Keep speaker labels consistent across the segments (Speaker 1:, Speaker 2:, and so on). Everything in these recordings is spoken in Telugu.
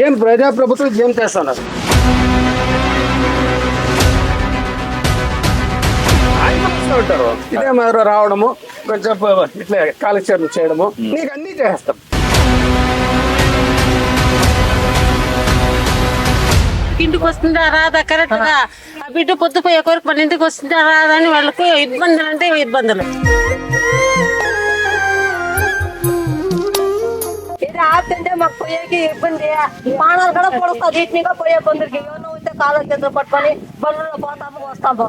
Speaker 1: ఏం ప్రజాప్రభుత్వం ఏం చేస్తున్నారు? ఉంటారు ఇదే మరి రావడము కొంచెం ఇట్లా కాలక్షేపం చేయడము నీకు అన్ని చేస్తాం
Speaker 2: ఇంటికి వస్తుందా రాదా? కరెక్ట్గా ఆ బిడ్డ పొద్దుపోయే కొరకు మన ఇంటికి వస్తుందా రాదా అని వాళ్ళకు ఇబ్బందులు అంటే ఇబ్బందులు.
Speaker 3: ఆపుతుంటే మాకు పోయేకి ఇబ్బంది ప్రాణాలు కూడా పొడుస్తుంది వీటినిగా పోయే కొందరికి ఏమన్నా ఉంటే కాలం చేతులు పట్టుకొని బండ్లలో పోతాము వస్తాము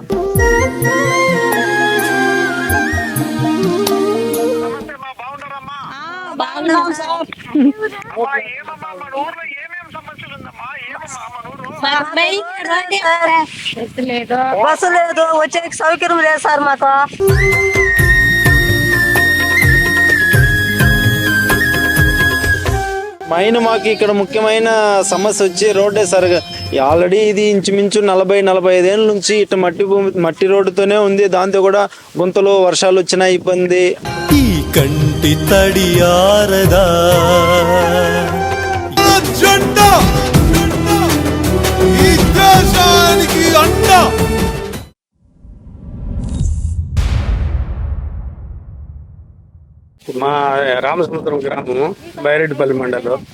Speaker 3: బాగున్నాం సార్ బస్సు లేదు వచ్చే సౌకర్యం లేదు సార్ మాకు
Speaker 4: పైన మాకు ఇక్కడ ముఖ్యమైన సమస్య వచ్చి రోడ్డే సరిగా ఆల్రెడీ ఇది ఇంచుమించు నలభై నలభై ఐదేళ్ళ నుంచి ఇటు మట్టి భూమి మట్టి రోడ్డుతోనే ఉంది. దాంతో కూడా గుంతలు వర్షాలు వచ్చినా ఇబ్బంది.
Speaker 5: ఈ కంటి తడి ఆరదా? ఈ దేశానికి
Speaker 1: మా రామసముద్రం గ్రామము బైరెడ్డిపల్లి మండలం.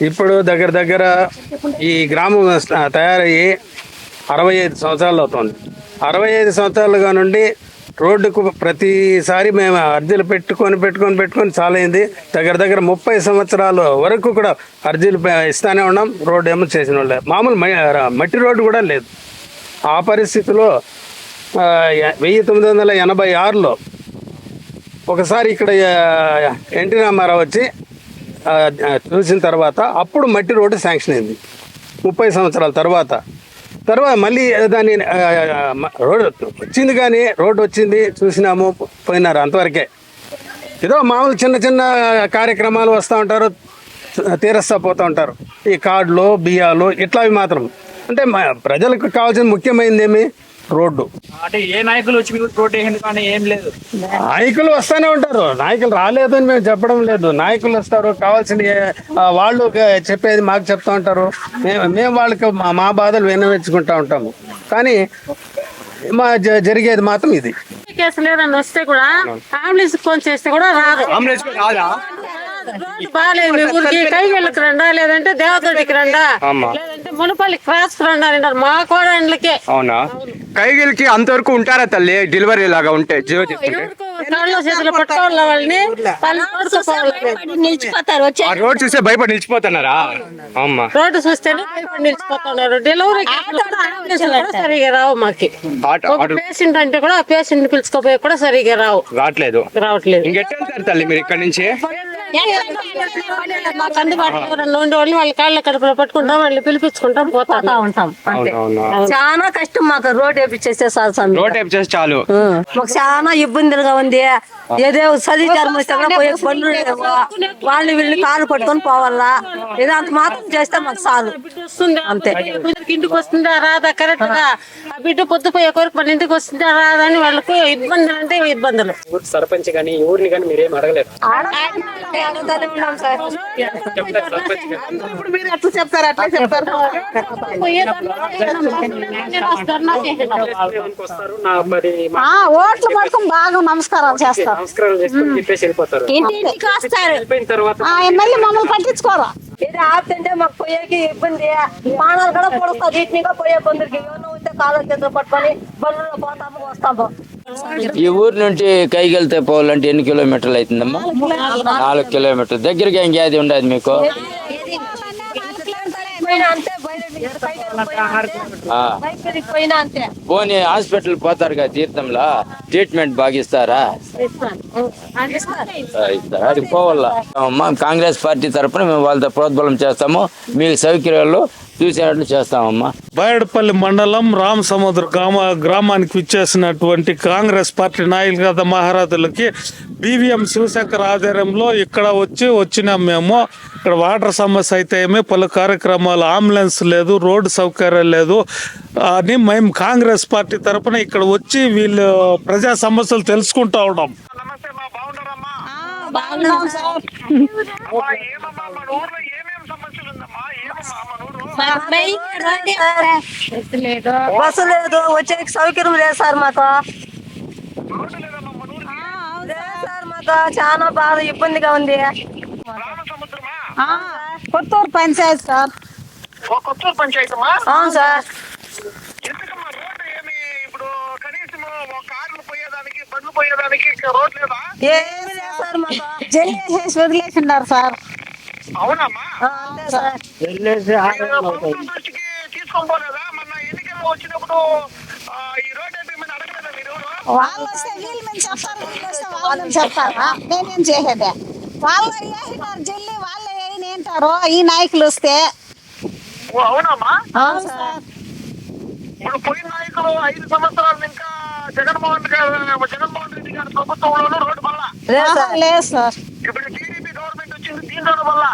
Speaker 1: ఇప్పుడు దగ్గర దగ్గర ఈ గ్రామం తయారయ్యి అరవై ఐదు సంవత్సరాలు అవుతుంది. అరవై ఐదు సంవత్సరాలుగా నుండి రోడ్డుకు ప్రతిసారి మేము అర్జీలు పెట్టుకొని పెట్టుకొని పెట్టుకొని చాలైంది. దగ్గర దగ్గర ముప్పై సంవత్సరాల వరకు కూడా అర్జీలు ఇస్తానే ఉన్నాం. రోడ్డు ఏమో చేసిన వాళ్ళే. మామూలు మ- మట్టి రోడ్డు కూడా లేదు. ఆ పరిస్థితిలో వెయ్యి తొమ్మిది వందల ఎనభై ఆరులో ఒకసారి ఇక్కడ ఎన్టీ రామారావు వచ్చి చూసిన తర్వాత అప్పుడు మట్టి రోడ్డు శాంక్షన్ అయింది. ముప్పై సంవత్సరాల తర్వాత. తర్వాత మళ్ళీ దాన్ని రోడ్ రోడ్డు వచ్చింది కానీ రోడ్డు వచ్చింది చూసినాము పోయినారు అంతవరకే. ఏదో మామూలు చిన్న చిన్న కార్యక్రమాలు వస్తూ ఉంటారు తీరస్తా పోతూ ఉంటారు. ఈ కార్డులు బియ్యాలు ఇట్లావి మాత్రం. అంటే మా ప్రజలకు కావాల్సిన ముఖ్యమైనది ఏమి? రోడ్డు.
Speaker 6: అంటే ఏ నాయకులు వచ్చి మీకు రోడ్ వేయండి కానీ ఏం లేదు.
Speaker 1: నాయకులు వస్తూనే ఉంటారు. నాయకులు రాలేదు అని మేము చెప్పడం లేదు. నాయకులు వస్తారు. కావాల్సిన వాళ్ళు చెప్పేది మాకు చెప్తా ఉంటారు. మేము మేము వాళ్ళకి మా- మా బాధలు వినవెచ్చుకుంటా ఉంటాము. కానీ మా జ- జరిగేది మాత్రం ఇది.
Speaker 2: కేసు లేదని వస్తే కూడా అంబులెన్స్ ఫోన్ చేస్తే కూడా రాదు.
Speaker 6: అంబులెన్స్ రాదా?
Speaker 2: రోడ్డు బాగాలేదు మీ ఊరికి రండా లేదంటే దేవతోటికి రండా. మునపల్లి క్రాస్ రండా అంటారు మా కోడళ్ళకే
Speaker 7: అవునా? కైగిలికి అంతవరకు ఉంటారా తల్లి? డెలివరీ లాగా ఉంటే
Speaker 2: చేతులు పట్టుకోవాలి వాళ్ళని?
Speaker 3: నిలిచిపోతారు
Speaker 7: ఆ రోడ్ చూస్తే భయపడి నిలిచిపోతున్నారా? అమ్మా.
Speaker 2: రోడ్డు చూస్తేనే భయపడి నిలిచిపోతున్నారు. డెలివరీ సరిగా రావు మాకి. పేషెంట్ అంటే కూడా ఆ పేషెంట్ పిలుచుకోపోయి కూడా సరిగా రావు.
Speaker 7: రావట్లేదు.
Speaker 2: రావట్లేదు.
Speaker 7: ఇంకెట్ట వెళ్తారు తల్లి మీరు ఇక్కడ నుంచి?
Speaker 2: మాకు అందుబాటులో ఎవరన్నా ఉండేవాళ్ళు వాళ్ళ కాళ్ళ కడుపులో పట్టుకుంటాం వాళ్ళు పిలిపించుకుంటాం పోతా ఉంటాం
Speaker 3: చాలా కష్టం మాకు రోడ్ వేపించేస్తే సార్ స్వామి
Speaker 7: రోడ్ టైప్ చేసి చాలు
Speaker 3: మాకు చాలా ఇబ్బందులుగా ఉంది ఏదో చదివి వస్తే కూడా పోయే పనులు లేవు వాళ్ళు వీళ్ళు కాలు పట్టుకొని పోవాలా ఏదో అంత మాత్రం చేస్తే మాకు చాలు
Speaker 2: వస్తుంది
Speaker 3: అంతే.
Speaker 2: ఇంటికి వస్తుందా రాదా కరెక్ట్గా ఆ బిడ్డ పొద్దుపోయే కొరకు మన ఇంటికి వస్తుందా రాదా అని వాళ్ళకు ఇబ్బందులు అంటే ఇబ్బందులు
Speaker 6: ఊరు సర్పంచ్ కానీ ఊరిని కానీ మీరేం అడగలేదు
Speaker 3: అడుగుతూనే ఉన్నాం సార్.
Speaker 2: ఇప్పుడు మీరు అట్లా చెప్తారు అట్లా చెప్తారు.
Speaker 6: వస్తారు నా మరి మా
Speaker 8: ఓట్లు పట్టుకుని బాగా నమస్కారాలు చేస్తారు.
Speaker 3: వస్తారు?
Speaker 8: ఎమ్మెల్యే మమ్మల్ని పట్టించుకోరా?
Speaker 3: ఇది ఆపుతుంటే మాకు పోయేకి ఇబ్బంది. ప్రాణాలు కూడా పొడుస్తుంది వీటినిగా పోయే కొందరికి ఏమన్నా ఉంటే కాలం చేతులు పట్టుకొని బండ్లలో పోతాము వస్తాము.
Speaker 9: ఈ ఊరు నుండి కైగెళ్తే పోవాలంటే ఎన్ని కిలోమీటర్లు అవుతుందమ్మా? నాలుగు కిలోమీటర్లు. దగ్గరగా ఇంకేది ఉండదు మీకు? పోనీ హాస్పిటల్ పోతారు కదా తీర్థంలో? ట్రీట్మెంట్ బాగా ఇస్తారా. ఆ, పోవాలా? కాంగ్రెస్ పార్టీ తరఫున మేము వాళ్ళతో ప్రోద్బలం చేస్తాము. మీకు సౌకర్యాలు చూసేటట్లు చేస్తామమ్మా.
Speaker 10: బయడపల్లి మండలం రామసముద్ర గ్రామ గ్రామానికి విచ్చేసినటువంటి కాంగ్రెస్ పార్టీ నాయకుల మహారాజులకి బీవీఎం శివశంకర్ ఆధ్వర్యంలో ఇక్కడ వచ్చి వచ్చినాం మేము. ఇక్కడ వాటర్ సమస్య అయితే ఏమి పలు కార్యక్రమాలు అంబులెన్స్ లేదు రోడ్డు సౌకర్యం లేదు అని మేము కాంగ్రెస్ పార్టీ తరపున ఇక్కడ వచ్చి వీళ్ళు ప్రజా సమస్యలు తెలుసుకుంటా ఉన్నాం.
Speaker 8: బాగున్నాం సార్.
Speaker 3: బస్సు లేదు. వచ్చే సౌకర్యం లేదు సార్ మాకు. లేదు సార్ మాకు. చాలా బాగా ఇబ్బందిగా ఉంది.
Speaker 8: ఆ, కొత్తూరు పంచాయతీ సార్.
Speaker 5: కొత్తూరు పంచాయతమ్మా
Speaker 3: అవును సార్.
Speaker 5: ఎందుకమ్మా రోడ్డు ఏమి ఇప్పుడు కనీసం ఒక కార్లు పోయేదానికి బండ్లు పోయేదానికి రోడ్ లేదా?
Speaker 3: సార్ మాకు.
Speaker 8: జల్లి వేసేసి వదిలేసిన్నారు సార్.
Speaker 5: అవునమ్మా.
Speaker 3: ఆ, అంతే సార్
Speaker 5: మీరు ప్రభుత్వం దృష్టికి తీసుకొని పోలేదా మొన్న ఎన్నికల్లో వచ్చినప్పుడు ఆ, ఈ రోడ్ వేయమని అడగలేదా మీరు?
Speaker 8: వాళ్ళు వస్తే వీళ్ళు మేము చెప్తారు వీళ్ళు వస్తే వాళ్ళు మేము చెప్తారా? మేమేం చేసేదే. వాళ్ళు వేసినారు జల్లి వాళ్ళే ఏంటారు ఈ నాయకులు వస్తే.
Speaker 5: అవునమ్మా.
Speaker 8: అవును సార్.
Speaker 5: ఇప్పుడు పోయిన నాయకులు ఐదు సంవత్సరాలు ఇంకా జగన్మోహన్ గారు జగన్మోహన్ రెడ్డి గారి ప్రభుత్వంలోనూ రోడ్డు వల్ల
Speaker 3: లేదు సార్.
Speaker 5: ఇప్పుడు వచ్చింది దీంట్లో వల్ల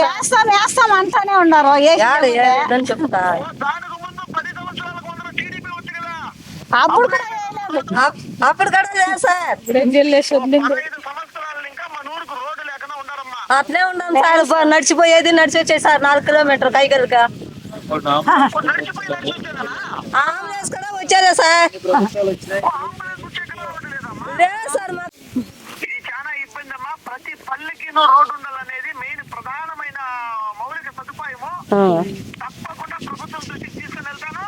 Speaker 8: వేస్తాం వేస్తాం అంటానే ఉన్నారు.
Speaker 3: యాడ
Speaker 8: వేసినారు
Speaker 3: ఏదని చెప్తా.
Speaker 5: దానికి ముందు పది సంవత్సరాలకు ముందు టీడీపీ ఉంది కదా.
Speaker 8: అప్పుడు కూడా
Speaker 3: అప్పుడు కూడా లేదు సార్.
Speaker 5: పదహైదు సంవత్సరాలు ఇంకా మన ఊరికి రోడ్డు లేకుండా ఉన్నారమ్మా
Speaker 3: అట్లే ఉన్నాం సార్. బ- నడిచిపోయేది నడిచి వచ్చేది సార్. నాలుగు కిలోమీటర్ కైగలుగా
Speaker 5: నడిచిపోయి నడిచి వచ్చేదనా
Speaker 3: ఆంబులెన్స్ కూడా వచ్చేదే సార్.
Speaker 5: వచ్చే
Speaker 3: లేదు సార్
Speaker 5: ఇది చాలా ఇబ్బంది అమ్మా. ప్రతి పల్లెకి రోడ్డు తప్పకుండా ప్రభుత్వం దృష్టికి తీసుకుని వెళ్తాను.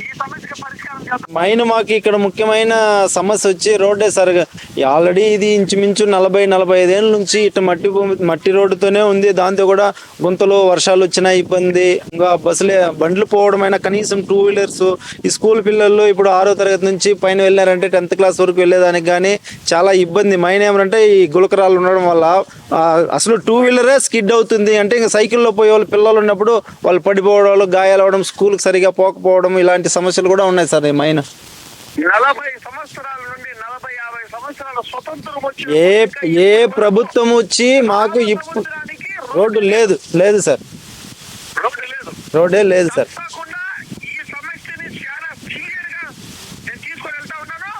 Speaker 5: ఈ సమస్యకి పరిష్కారం చేద్దాం
Speaker 4: మైన్ మాకు ఇక్కడ ముఖ్యమైన సమస్య వచ్చి రోడ్డే సరిగా ఆల్రెడీ ఇది ఇంచుమించు నలభై నలభై ఐదేళ్ళ నుంచి ఇటు మట్టి భూమి మట్టి రోడ్డుతోనే ఉంది. దాంతో కూడా గుంతలు వర్షాలు వచ్చినా ఇబ్బంది. ఇంకా బస్సులే బండ్లు పోవడమైనా కనీసం టూ వీలర్స్ ఈ స్కూల్ పిల్లలు ఇప్పుడు ఆరో తరగతి నుంచి పైన వెళ్ళారంటే టెన్త్ క్లాస్ వరకు వెళ్ళేదానికి కానీ చాలా ఇబ్బంది. మైన్ ఏమంటే ఈ గులకరాలు ఉండడం వల్ల అసలు టూ వీలరే స్కిడ్ అవుతుంది. అంటే ఇంకా సైకిల్లో పోయే వాళ్ళు పిల్లలు ఉన్నప్పుడు వాళ్ళు పడిపోవడం గాయాలవడం స్కూల్కి సరిగా పోకపోవడం ఇలాంటి సమస్యలు కూడా ఉన్నాయి సార్ ఈ మైన్
Speaker 5: నలభై సంవత్సరాల నుండి నలభై యాభై సంవత్సరాల స్వతంత్రం వచ్చి
Speaker 4: ఏ ఏ ప్రభుత్వం వచ్చి మాకు ఇప్పుడు రోడ్డు లేదు. లేదు సార్.
Speaker 5: రోడ్డు లేదు.
Speaker 4: రోడ్డే లేదు సార్.
Speaker 5: తప్పకుండా ఈ సమస్యని చాలా సీరియస్గా నేను తీసుకొని వెళ్తా ఉన్నాను.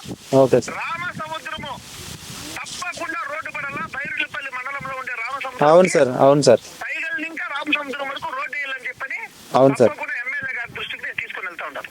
Speaker 4: Okay sir.
Speaker 5: రామ సముద్రము తప్పకుండా రోడ్డు పడాలా బైరులపల్లి మండలంలో ఉండే రామ సముద్రం
Speaker 4: అవును సార్ అవును సార్.
Speaker 5: పైగల్ ఇంకా రామ సముద్రం వరకు రోడ్డు వేయాలని చెప్పని
Speaker 4: అవును సార్
Speaker 5: తప్పకుండా ఎమ్మెల్యే గారి దృష్టికి నేను తీసుకొని వెళ్తా ఉంటాను